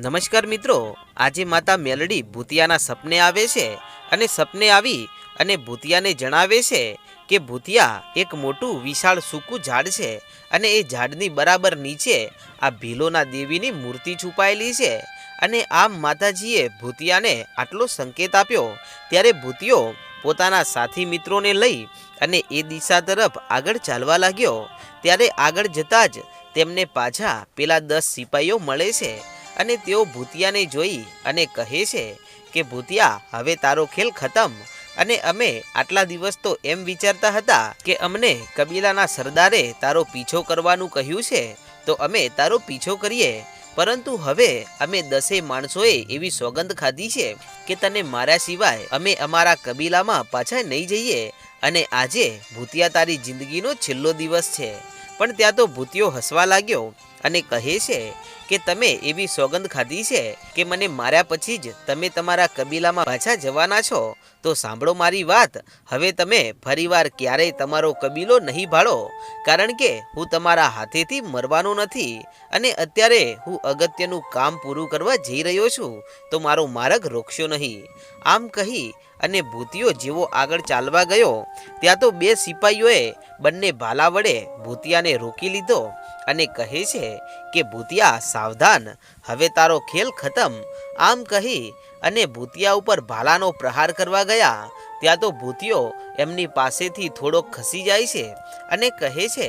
નમસ્કાર મિત્રો, આજે માતા મેલડી ભૂતિયાના સપને આવે છે અને સપને આવી અને ભૂતિયાને જણાવે છે કે ભૂતિયા એક મોટું વિશાળ સૂકું ઝાડ છે અને એ ઝાડની બરાબર નીચે આ ભીલોના દેવીની મૂર્તિ છુપાયેલી છે અને આમ માતાજીએ ભૂતિયાને આટલો સંકેત આપ્યો. ત્યારે ભૂતિયો પોતાના સાથી મિત્રોને લઈ અને એ દિશા તરફ આગળ ચાલવા લાગ્યો. ત્યારે આગળ જતાં જ તેમને પાછા પેલા દસ સિપાહીઓ મળે છે. અને તેઓ ભૂતિયાને જોઈ અને કહે છે કે, ભૂતિયા, હવે તારો ખેલ ખતમ. અને અમે આટલા દિવસ તો એમ વિચારતા હતા કે, અમને કબીલાના સરદારે તારો પીછો કરવાનું કહ્યું છે, તો અમે તારો પીછો કરીએ. પરંતુ હવે અમે દસે માણસોએ એવી સોગંદ ખાધી છે કે, તને માર્યા સિવાય અમે અમારા કબીલામાં પાછા નહીં જઈએ અને આજે ભૂતિયા તારી જિંદગીનો છેલ્લો દિવસ છે. પણ ત્યાં તો ભૂતિયો હસવા લાગ્યો અને કહે છે કે તમે એવી સોગંદ ખાધી છે કે મને માર્યા પછી જ તમે તમારા કબીલામાં પાછા જવાના છો? તો સાંભળો મારી વાત. હવે તમે ફરીવાર ક્યારેય તમારો કબીલો નહીં ભાળો. કારણ કે હું તમારા હાથેથી મરવાનો નથી અને અત્યારે હું અગત્યનું કામ પૂરું કરવા જઈ રહ્યો છું. તો મારો માર્ગ રોકશો નહીં. આમ કહી અને ભૂતિયો જેવો આગળ ચાલવા ગયો. ત્યાં તો બે સિપાહીઓએ બંને ભાલા વડે ભૂતિયાને રોકી લીધો. અને કહે છે કે, ભૂતિયા, સાવધાન. હવે તારો ખેલ ખતમ. આમ કહી અને ભૂતિયા ઉપર ભાલાનો પ્રહાર કરવા ગયા. ત્યાં તો ભૂતિયો એમની પાસેથી થોડોક ખસી જાય છે અને કહે છે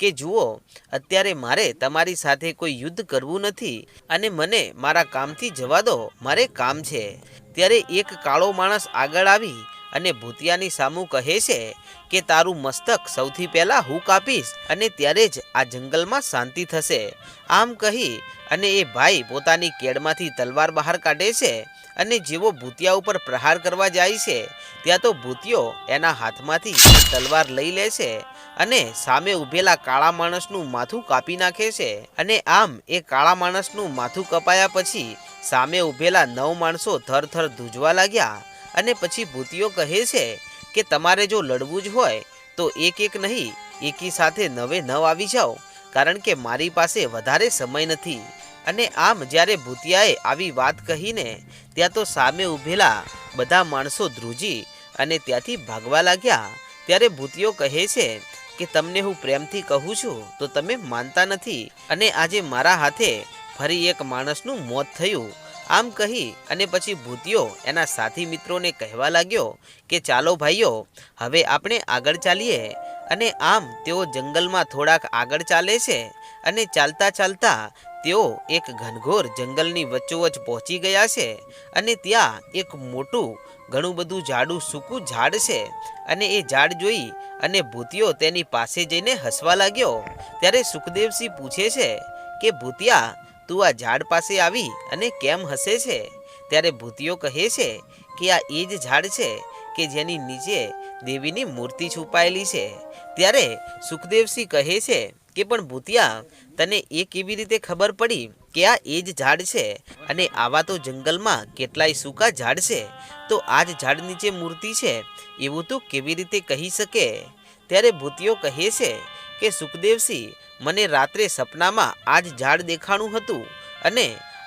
કે, જુઓ, અત્યારે મારે તમારી સાથે કોઈ યુદ્ધ કરવું નથી અને મને મારા કામથી જવા દો. મારે કામ છે. ત્યારે એક કાળો માણસ આગળ આવી અને ભૂતિયાની સામું કહે છે કે, તારું મસ્તક સૌથી પહેલાં હું કાપીશ અને ત્યારે જ આ જંગલમાં શાંતિ થશે. આમ કહી અને એ ભાઈ પોતાની કેડમાંથી તલવાર બહાર કાઢે છે અને જેવો ભૂતિયા ઉપર પ્રહાર કરવા જાય છે, ત્યાં તો ભૂતિયો એના હાથમાંથી તલવાર લઈ લે છે અને સામે ઊભેલા કાળા માણસનું માથું કાપી નાખે છે અને આમ એ કાળા માણસનું માથું કપાયા પછી સામે ઊભેલા નવ માણસો થરથર ધ્રુજવા લાગ્યા. અને પછી ભૂતિઓ કહે છે કે તમારે જો લડવું જ હોય, તો એક એક નહીં, એકી સાથે નવે નવ આવી જાઓ, કારણ કે મારી પાસે વધારે સમય નથી. અને આમ જ્યારે ભૂતિયાએ આવી વાત કહીને, ત્યાં તો સામે ઊભેલા બધા માણસો ધ્રુજી અને ત્યાંથી ભાગવા લાગ્યા. ત્યારે ભૂતિયો કહે છે કે તમને હું પ્રેમથી કહું છું, તો તમે માનતા નથી. અને આજે મારા હાથે ફરી એક માણસનું મોત થયું. આમ કહી અને પછી ભૂતિયો એના સાથી મિત્રોને કહેવા લાગ્યો કે, ચાલો ભાઈઓ, હવે આપણે આગળ ચાલીએ. અને આમ તેઓ જંગલમાં થોડાક આગળ ચાલે છે અને ચાલતા ચાલતા તેઓ એક ઘનઘોર જંગલની વચ્ચોવચ પહોંચી ગયા છે અને ત્યાં એક મોટું, ઘણું બધું જાડું સૂકું ઝાડ છે અને એ ઝાડ જોઈ અને ભૂતિયો તેની પાસે જઈને હસવા લાગ્યો. ત્યારે સુખદેવસિંહ પૂછે છે કે, ભૂતિયા તું આ ઝાડ પાસે આવી અને કેમ હસે છે? ત્યારે ભૂતિયો કહે છે કે આ એ જ ઝાડ છે કે જેની નીચે દેવીની મૂર્તિ છુપાયેલી છે. ત્યારે સુખદેવસિંહ કહે છે કે, પણ ભૂતિયા, તને એ કેવી રીતે ખબર પડી કે આ એ જ ઝાડ છે? અને આવા તો જંગલમાં કેટલાય સૂકા ઝાડ છે. તો આ જ ઝાડ નીચે મૂર્તિ છે, એવું તું કેવી રીતે કહી શકે? ત્યારે ભૂતિયો કહે છે કે, સુખદેવસિંહ મને રાત્રે સપનામાં આ જ ઝાડ દેખાણું હતું અને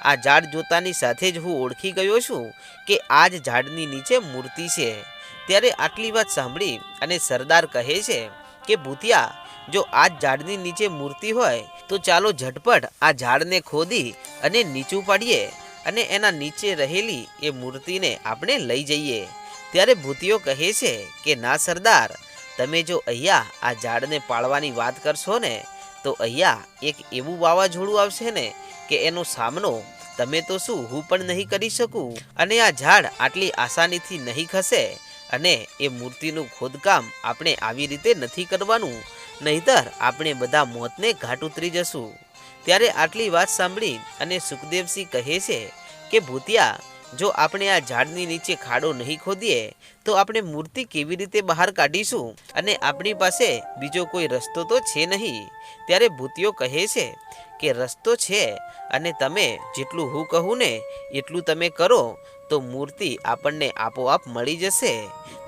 આ ઝાડ જોતાની સાથે જ હું ઓળખી ગયો છું કે આ જ ઝાડની નીચે મૂર્તિ છે. ત્યારે આટલી વાત સાંભળી અને સરદાર કહે છે કે, ભૂતિયા, જો આ ઝાડની નીચે મૂર્તિ હોય, તો ચાલો ઝટપટ આ ઝાડને ખોદી અને નીચું પાડીએ અને એના નીચે રહેલી એ મૂર્તિને આપણે લઈ જઈએ. ત્યારે ભૂતિયો કહે છે કે, ના, સરદાર, તમે જો અહીંયા આ ઝાડને પાળવાની વાત કરશો ને તો અહીંયા એક એવું વાવાઝોડું આવશે ને કે એનો સામનો તમે તો શું હું પણ નહીં કરી શકું? અને આ ઝાડ આટલી આસાનીથી નહીં ખસે અને એ મૂર્તિનું ખોદકામ આપણે આવી રીતે નથી કરવાનું, નહીતર આપણે બધા મોતને ઘાટ ઉતરી જશું. ત્યારે આટલી વાત સાંભળી અને સુખદેવસિંહ કહે છે કે, ભૂતિયા જો આપણે આ ઝાડની નીચે ખાડો નહીં ખોદીએ, તો આપણે મૂર્તિ કેવી રીતે બહાર કાઢીશું? અને આપણી પાસે બીજો કોઈ રસ્તો તો છે નહીં? ત્યારે ભૂતિઓ કહે છે કે, રસ્તો છે અને તમે જેટલું હું કહું ને એટલું તમે કરો, તો મૂર્તિ આપણને આપોઆપ મળી જશે.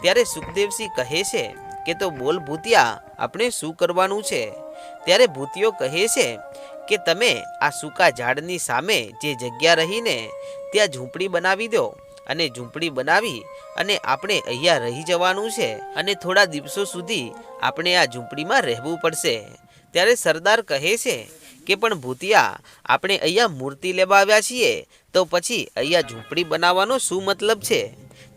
ત્યારે સુખદેવસિંહ કહે છે કે તો બોલ ભૂતિયા, આપણે શું કરવાનું છે? ત્યારે ભૂતિયો કહે છે કે તમે આ સૂકા ઝાડની સામે જે જગ્યા રહીને ત્યાં ઝૂંપડી બનાવી દો અને ઝૂંપડી બનાવી અને આપણે અહીંયા રહી જવાનું છે અને થોડા દિવસો સુધી આપણે આ ઝૂંપડીમાં રહેવું પડશે. ત્યારે સરદાર કહે છે કે પણ ભૂતિયા, આપણે અહીંયા મૂર્તિ લેવા આવ્યા છીએ, તો પછી અહીંયા ઝૂંપડી બનાવવાનો શું મતલબ છે?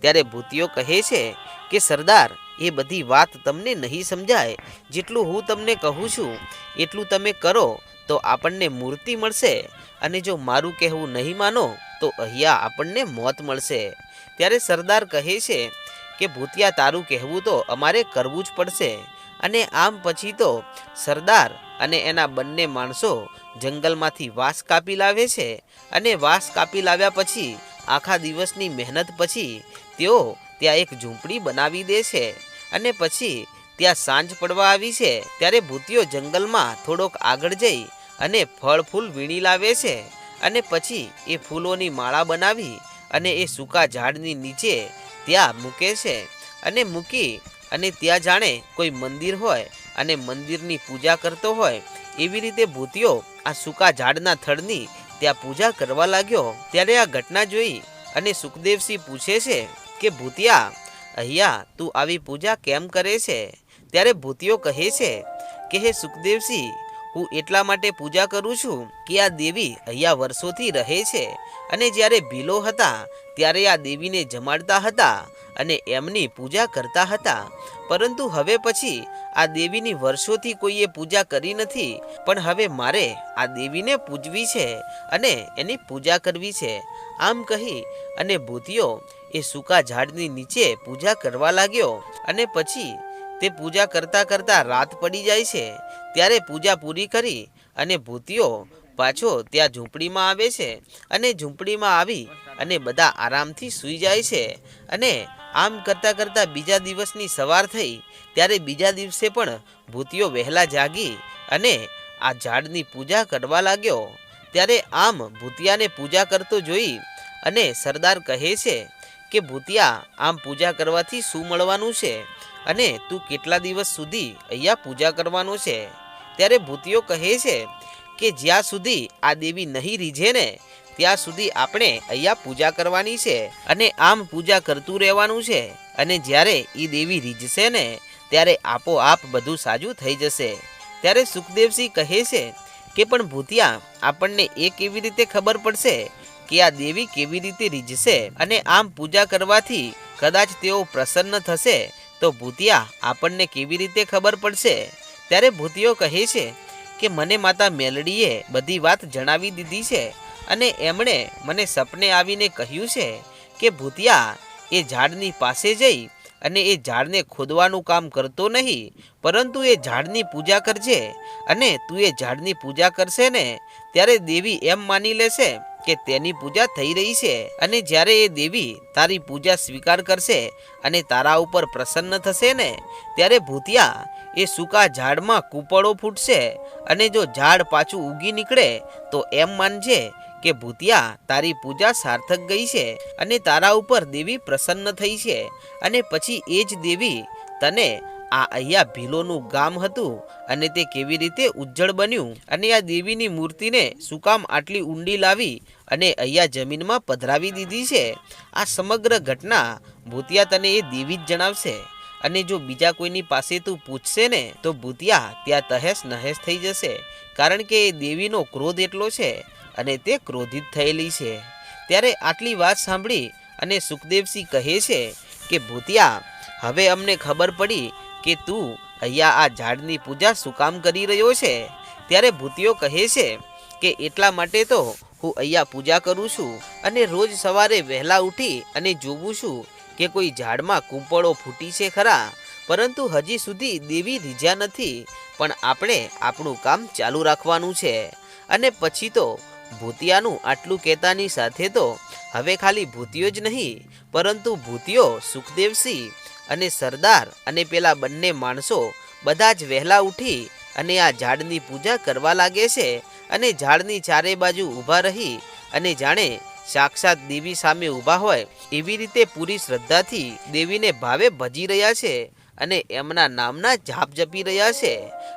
ત્યારે ભૂતિયો કહે છે કે સરદાર એ બધી વાત તમને નહીં સમજાય, જેટલું હું તમને કહું છું, એટલું તમે કરો, તો આપણને મૂર્તિ મળશે. અને જો મારું કહેવું નહીં માનો, તો અહીંયા આપણને મોત મળશે. ત્યારે સરદાર કહે છે કે, ભૂતિયા, તારું કહેવું તો અમારે કરવું જ પડશે. અને આમ પછી તો સરદાર અને એના બંને માણસો જંગલમાંથી વાસ કાપી લાવે છે. અને વાસ કાપી લાવ્યા પછી, આખા દિવસની મહેનત પછી, તેઓ ત્યાં એક ઝૂંપડી બનાવી દે છે. અને પછી ત્યાં સાંજ પડવા આવી છે, ત્યારે ભૂતિયો જંગલમાં થોડોક આગળ જઈ અને ફળ ફૂલ વીણી લાવે છે અને પછી એ ફૂલોની માળા બનાવી અને એ સૂકા ઝાડની નીચે ત્યાં મૂકે છે અને મૂકી અને ત્યાં જાણે કોઈ મંદિર હોય અને મંદિરની પૂજા કરતો હોય, એવી રીતે ભૂતિયો આ સૂકા ઝાડના થડની ત્યાં પૂજા કરવા લાગ્યો. ત્યારે આ ઘટના જોઈ અને સુખદેવસિંહ પૂછે છે કે, ભૂતિયા અહીંયા, તું આવી પૂજા કેમ કરે છે? ત્યારે ભૂતિયો કહે છે કે, હે સુખદેવસિંહ હું એટલા માટે પૂજા કરું છું કે આ દેવી અહીંયા વર્ષોથી રહે છે અને જ્યારે ભીલો હતા, ત્યારે આ દેવીને જમાડતા હતા અને એમની પૂજા કરતા હતા. પરંતુ હવે પછી આ દેવીની વર્ષોથી કોઈએ પૂજા કરી નથી, પણ હવે મારે આ દેવીને પૂજવી છે અને એની પૂજા કરવી છે. આમ કહી અને ભૂતિયો એ સૂકા ઝાડની નીચે પૂજા કરવા લાગ્યો અને પછી તે પૂજા કરતા કરતા રાત પડી જાય છે. ત્યારે પૂજા પૂરી કરી અને ભૂતિયો પાછો ત્યાં ઝૂંપડીમાં આવે છે અને ઝૂંપડીમાં આવી અને બધા આરામથી સૂઈ જાય છે અને આમ કરતાં કરતાં બીજા દિવસની સવાર થઈ. ત્યારે બીજા દિવસે પણ ભૂતિયો વહેલા જાગી અને આ ઝાડની પૂજા કરવા લાગ્યો. ત્યારે આમ ભૂતિયાને પૂજા કરતો જોઈ અને સરદાર કહે છે કે ભૂતિયા, આમ પૂજા કરવાથી શું મળવાનું છે? અને તું કેટલા દિવસ સુધી અહીંયા પૂજા કરવાનો છે? ત્યારે ભૂતિયો કહે છે કે જ્યાં સુધી આ દેવી નહીં રીઝે ને, ત્યાં સુધી આપણે અહીંયા પૂજા કરવાની છે અને આમ પૂજા કરતું રહેવાનું છે. અને જ્યારે એ દેવી રીઝશે ને, ત્યારે આપોઆપ બધું સાજું થઈ જશે. ત્યારે સુખદેવસિંહ કહે છે કે પણ ભૂતિયા, આપણને એ કેવી રીતે ખબર પડશે? કે આ દેવી કેવી રીતે રીઝશે અને આમ પૂજા કરવાથી કદાચ તેઓ પ્રસન્ન થશે, તો ભૂતિયા આપણને કેવી રીતે ખબર પડશે? ત્યારે ભૂતિયો કહે છે કે, મને માતા મેલડીએ બધી વાત જણાવી દીધી છે અને એમણે મને સપને આવીને કહ્યું છે કે, ભૂતિયા, એ ઝાડની પાસે જઈ અને એ ઝાડને ખોદવાનું કામ કરતો નહીં, પરંતુ એ ઝાડની પૂજા કરજે અને તું એ ઝાડની પૂજા કરશે ને, ત્યારે દેવી એમ માની લેશે કે તેની પૂજા થઈ રહી છે અને જ્યારે એ દેવી તારી પૂજા સ્વીકાર કરશે અને તારા ઉપર પ્રસન્ન થશે ને, ત્યારે ભૂતિયા એ સૂકા ઝાડમાં કૂપળો ફૂટશે અને જો ઝાડ પાછું ઉગી નીકળે, તો એમ માનજે કે ભૂતિયા તારી પૂજા સાર્થક ગઈ છે અને તારા ઉપર દેવી પ્રસન્ન થઈ છે અને પછી એ જ દેવી તને આ અહીંયા ભીલોનું ગામ હતું અને તે કેવી રીતે ઉજ્જળ બન્યું? અને આ દેવીની મૂર્તિને શું કામ આટલી ઊંડી લાવી અને અહીંયા જમીનમાં પધરાવી દીધી છે? આ સમગ્ર ઘટના ભૂતિયા તને એ દેવી જ જણાવશે. અને જો બીજા કોઈની પાસે તું પૂછશે ને, તો ભૂતિયા ત્યાં તહેશ નહેસ થઈ જશે, કારણ કે એ દેવીનો ક્રોધ એટલો છે અને તે ક્રોધિત થયેલી છે. ત્યારે આટલી વાત સાંભળી અને સુખદેવસિંહ કહે છે કે, ભૂતિયા, હવે અમને ખબર પડી કે તું અહીંયા આ ઝાડની પૂજા શું કામ કરી રહ્યો છે? ત્યારે ભૂતિયો કહે છે કે એટલા માટે તો હું અહીંયા પૂજા કરું છું અને રોજ સવારે વહેલા ઉઠી અને જોઉં છું કે કોઈ ઝાડમાં કૂંપળો ફૂટી છે ખરા. પરંતુ હજી સુધી દેવી રીઝ્યા નથી, પણ આપણે આપણું કામ ચાલુ રાખવાનું છે. અને પછી તો ભૂતિયાનું આટલું કહેતાની સાથે તો હવે ખાલી ભૂતિયો જ નહીં, પરંતુ ભૂતિયો સુખદેવસિંહ અને સરદાર અને પેલા બંને માણસો બધા જ વહેલા ઉઠી અને આ ઝાડની પૂજા કરવા લાગે છે અને ઝાડની ચારે બાજુ ઊભા રહી અને જાણે સાક્ષાત દેવી સામે ઊભા હોય એવી રીતે પૂરી શ્રદ્ધાથી દેવીને ભાવે ભજી રહ્યા છે અને એમના નામના જાપ જપી રહ્યા છે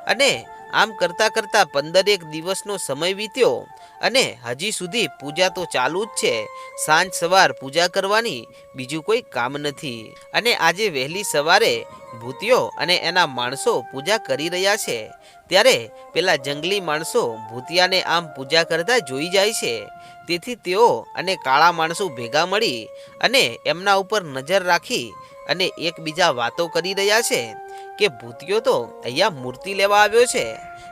અને આમ કરતાં કરતાં પંદરેક દિવસનો સમય વીત્યો અને હજી સુધી પૂજા તો ચાલુ જ છે. સાંજ સવાર પૂજા કરવાની બીજું કોઈ કામ નથી. અને આજે વહેલી સવારે ભૂતિયો અને એના માણસો પૂજા કરી રહ્યા છે. ત્યારે પેલા જંગલી માણસો ભૂતિયાને આમ પૂજા કરતા જોઈ જાય છે. તેથી તેઓ અને કાળા માણસો ભેગા મળી અને એમના ઉપર નજર રાખી અને એકબીજા વાતો કરી રહ્યા છે. કે ભૂતિયો તો અહીંયા મૂર્તિ લેવા આવ્યો છે.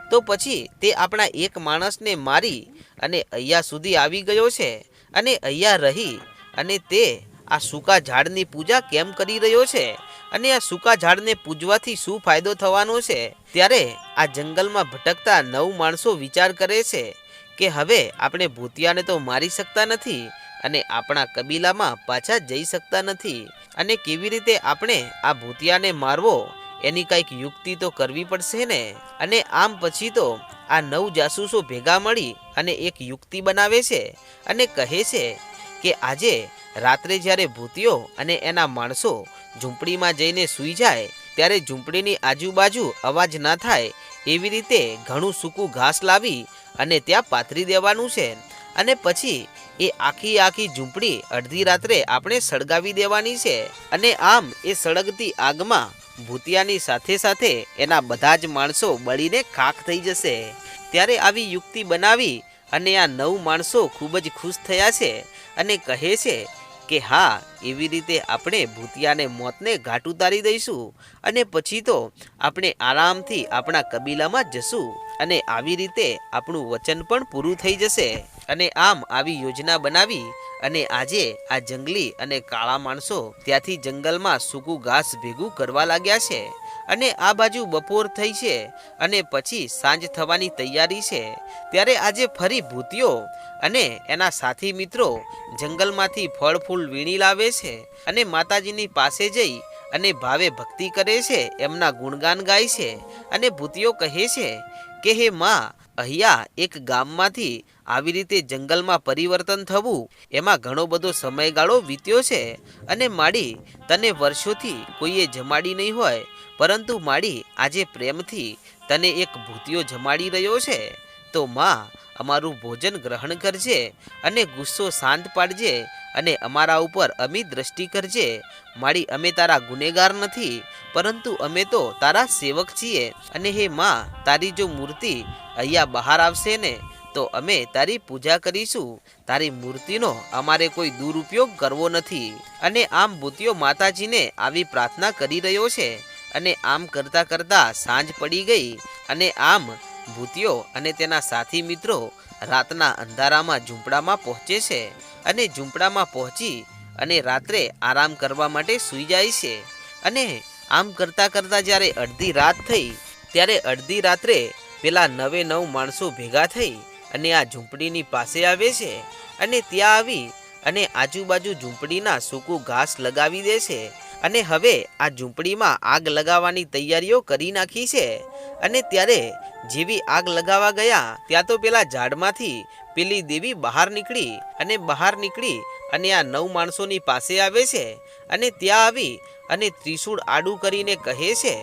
તો પછી તે આપણા એક માણસને મારી અને અહીંયા સુધી આવી ગયો છે અને અહીંયા રહી અને તે આ સૂકા ઝાડની પૂજા કેમ કરી રહ્યો છે અને આ સૂકા ઝાડને પૂજવાથી શું ફાયદો થવાનો છે? ત્યારે આ જંગલમાં ભટકતા નવ માણસો વિચાર કરે છે કે હવે આપણે ભૂતિયાને તો મારી શકતા નથી અને આપણા કબીલામાં પાછા જઈ શકતા નથી. અને કેવી રીતે આપણે આ ભૂતિયાને મારવો એની કંઈક યુક્તિ તો કરવી પડશે ને? અને આમ પછી તો આ નવ જાસૂસો ભેગા મળી અને એક યુક્તિ બનાવે છે અને કહે છે કે આજે રાત્રે જ્યારે ભૂતિયો અને એના માણસો ઝૂંપડીમાં જઈને સૂઈ જાય, ત્યારે ઝૂંપડીની આજુબાજુ અવાજ ના થાય એવી રીતે ઘણું સૂકું ઘાસ લાવી અને ત્યાં પાથરી દેવાનું છે. અને પછી એ આખી આખી ઝૂંપડી અડધી રાત્રે આપણે સળગાવી દેવાની છે. અને આમ એ સળગતી આગમાં ભૂતિયાની સાથે સાથે એના બધા જ માણસો બળીને ખાખ થઈ જશે. ત્યારે આવી યુક્તિ બનાવી અને આ નવ માણસો ખૂબ જ ખુશ થયા છે અને કહે છે કે હા, એવી રીતે આપણે ભૂતિયાને મોતને ઘાટ ઉતારી દઈશું અને પછી તો આપણે આરામથી આપણા કબીલામાં જશું. અને આવી રીતે આપણું વચન પણ પૂરું થઈ જશે. અને આમ આવી યોજના બનાવી અને આજે આ જંગલી અને કાળા માણસો ત્યાંથી જંગલમાં સૂકું ઘાસ ભેગું કરવા લાગ્યા છે. અને આ બાજુ બપોર થઈ છે અને પછી સાંજ થવાની તૈયારી છે. ત્યારે આજે ફરી ભૂતિયો અને એના સાથી મિત્રો જંગલમાંથી ફળ ફૂલ વીણી લાવે છે અને માતાજીની પાસે જઈ અને ભાવે ભક્તિ કરે છે, એમના ગુણગાન ગાય છે અને ભૂતિયો કહે છે કે હે માં, અહીંયા એક ગામમાંથી આવી રીતે જંગલમાં પરિવર્તન થવું, એમાં ઘણો બધો સમયગાળો વીત્યો છે અને માડી તને વર્ષોથી કોઈએ જમાડી નહીં હોય, પરંતુ માડી આજે પ્રેમથી તને એક ભૂતિયો જમાડી રહ્યો છે. તો માં અમારું ભોજન ગ્રહણ કરજે અને ગુસ્સો શાંત પાડજે અને અમારા ઉપર અમી દ્રષ્ટિ કરજે. મારી અમે તારા ગુનેગાર નથી, પરંતુ અમે તો તારા સેવક છીએ. અને હે માં, તારી જો મૂર્તિ અહીંયા બહાર આવશે ને, તો અમે તારી પૂજા કરીશું. તારી મૂર્તિનો અમારે કોઈ દુરુપયોગ કરવો નથી. અને આમ ભૂતિયો માતાજીને આવી પ્રાર્થના કરી રહ્યો છે. અને આમ કરતા કરતા સાંજ પડી ગઈ અને આમ ભૂતિયો અને તેના સાથી મિત્રો રાતના અંધારામાં ઝૂંપડામાં પહોંચે છે અને ઝૂંપડામાં પહોંચી અને રાત્રે આરામ કરવા માટે સૂઈ જાય છે. અને આમ કરતા કરતા જ્યારે અડધી રાત થઈ, ત્યારે અડધી રાત્રે પેલા નવે નવ માણસો ભેગા થઈ અને આ ઝૂંપડીની પાસે આવે છે અને ત્યાં આવી અને આજુબાજુ ઝૂંપડીના સૂકું ઘાસ લગાવી દે છે. અને હવે આ ઝૂંપડીમાં આગ લગાવવાની તૈયારીઓ કરી નાખી છે. અને ત્યારે જેવી આગ લગાવવા ગયા, ત્યાં તો પેલા ઝાડમાંથી પેલી દેવી બહાર નીકળી અને બહાર નીકળી અને આ નવ માણસોની પાસે આવે છે અને ત્યાં આવી અને ત્રિશૂળ આડું કરીને કહે છે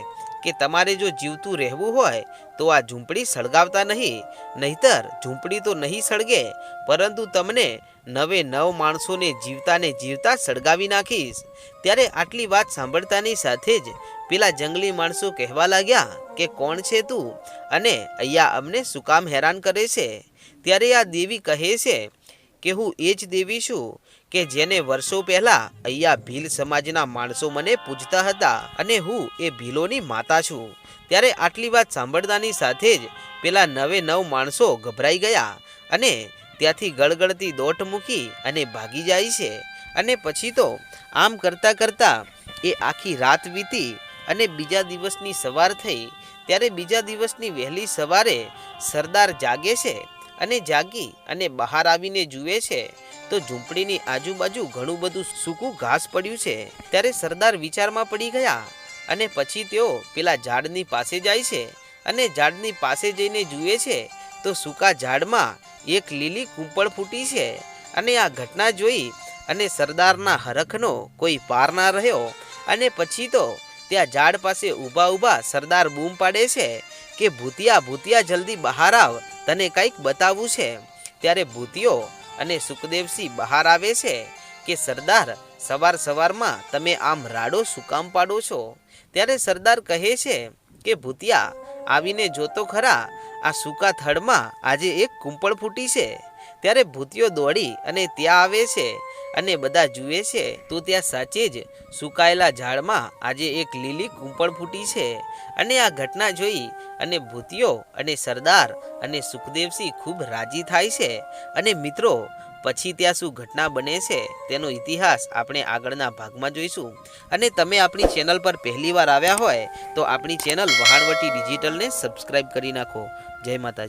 કે તમારે જો જીવતું રહેવું હોય તો આ ઝૂંપડી સળગાવતા નહીં, નહીતર ઝૂંપડી તો નહીં સળગે, પરંતુ તમને નવે નવ માણસોને જીવતાને જીવતા સળગાવી નાખીશ. ત્યારે આટલી વાત સાંભળતાની સાથે જ પેલા જંગલી માણસો કહેવા લાગ્યા કે, કોણ છે તું? અને અહીંયા અમને શું કામ હેરાન કરે છે? ત્યારે આ દેવી કહે છે કે, હું એ જ દેવી છું કે જેને વર્ષો પહેલા અહીંયા ભીલ સમાજના માણસો મને પૂજતા હતા અને હું એ ભીલોની માતા છું. ત્યારે આટલી વાત સાંભળતાની સાથે જ પેલા નવે નવ માણસો ગભરાઈ ગયા અને ત્યાંથી ગળગળતી દોટ મૂકી અને ભાગી જાય છે. અને પછી તો આમ કરતાં કરતાં એ આખી રાત વીતી અને બીજા દિવસની સવાર થઈ. ત્યારે બીજા દિવસની વહેલી સવારે સરદાર જાગે છે અને જાગી અને બહાર આવીને જુએ છે, તો ઝૂંપડીની આજુબાજુ ઘણું બધું સૂકું ઘાસ પડ્યું છે. ત્યારે સરદાર વિચારમાં પડી ગયા અને પછી તેઓ પેલા ઝાડની પાસે જાય છે અને ઝાડની પાસે જઈને જુએ છે, તો સૂકા ઝાડમાં એક લીલી કૂંપળ ફૂટી છે. અને આ ઘટના જોઈ અને સરદારના હરખનો કોઈ પાર ના રહ્યો અને પછી તો ત્યાં ઝાડ પાસે ઊભા ઊભા સરદાર બૂમ પાડે છે કે ભૂતિયા ભૂતિયા જલ્દી બહાર આવ, તને કંઈક બતાવવું છે. ત્યારે ભૂતિયો અને સુખદેવસિંહ બહાર આવે છે કે સરદાર, સવાર સવારમાં તમે આમ રાડો સુકામ પાડો છો? ત્યારે સરદાર કહે છે કે, ભૂતિયા, આવીને જોતો ખરા, આ સૂકા થડમાં આજે એક કુંપળ ફૂટી છે. ત્યારે ભૂતિયો દોડી અને ત્યાં આવે છે. અને બધા જુએ છે, તો ત્યાં સાચે જ સુકાયેલા ઝાડમાં આજે એક લીલી કૂંપળ ફૂટી છે. અને આ ઘટના જોઈ અને ભૂતિયો અને સરદાર અને સુખદેવસિંહ ખૂબ રાજી થાય છે. અને મિત્રો, પછી ત્યાં શું ઘટના બને છે, તેનો ઇતિહાસ આપણે આગળના ભાગમાં જોઈશું. અને તમે આપણી ચેનલ પર પહેલીવાર આવ્યા હોય, તો આપણી ચેનલ વહાણવટી ડિજિટલને સબસ્ક્રાઈબ કરી નાખો. જય માતાજી.